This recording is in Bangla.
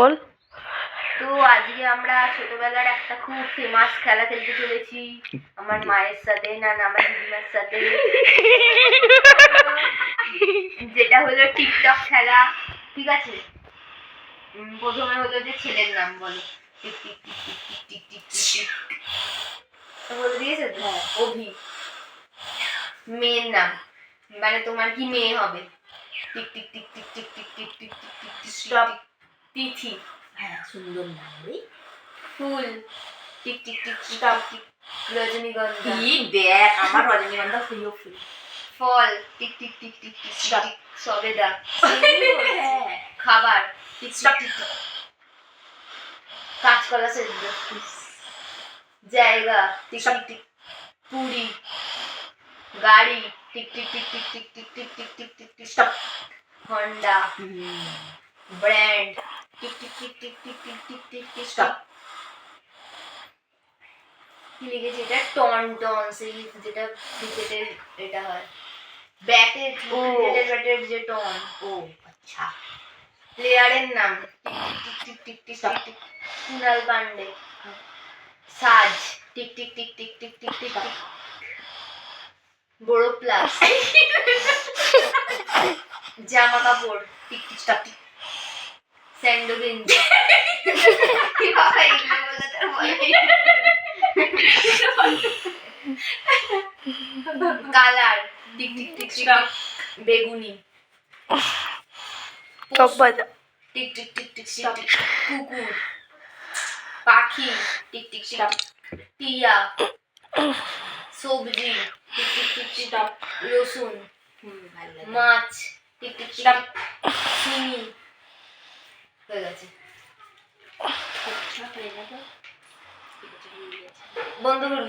বল তো আজকে আমরা ছোটবেলার একটা খুব ফেমাস খেলা খেলতে চলেছি আমার মায়ের সাথে না না আমার দিদিমার সাথে যেটা হলো টিকটক খেলা ঠিক আছে প্রথমে হলো যে ছেলের নাম বলো tick tick tick tick tick tick tick বলে দিয়েছে হ্যাঁ অভি মেয়ের নাম মানে তোমার কি মেয়ে হবে tick tick tick tick tick tick tick tick tick tick tick Tithi হ্যাঁ সুন্দর নাম রে ফুল টিক টিক টিক স্টপ টিক রজনীগন্ধা কি দেখ আমার রজনীগন্ধা প্রিয় ফুল ফল tick tick tick tick tick tick সবেদা হ্যাঁ খাবার টিক Stop. টিক টিক কাঁচকলা সেদ্ধ জায়গা টিক টিক টিক পুরি গাড়ি tick tick tick tick tick tick tick tick tick tick tick Honda brand টিক tick tick tick tick tick tick tick টিক Stop. কি লিখেছে এটা টন টন সেই যেটা ক্রিকেটের এটা হয় ব্যাটের। ক্রিকেটের ব্যাটের যে টন ও আচ্ছা প্লেয়ারের নাম tick tick tick tick tick tick Kunal Pandey সাজ tick tick tick tick tick tick tick tick বড় প্লাস জামা কাপড় টিক টিক টিক স্যান্ডো গেঞ্জি কি বাবা এগুলো বলে তার colour tick tick tick tick tick বেগুনি চক বাজা tick tick tick tick tick tick কুকুর পাখি টিক টিক টিক টিয়া সবজি টিক টিক টিক টিক রসুন মাছ টিক টিক টিক চিনি হয়ে গেছে। বন্ধ করুন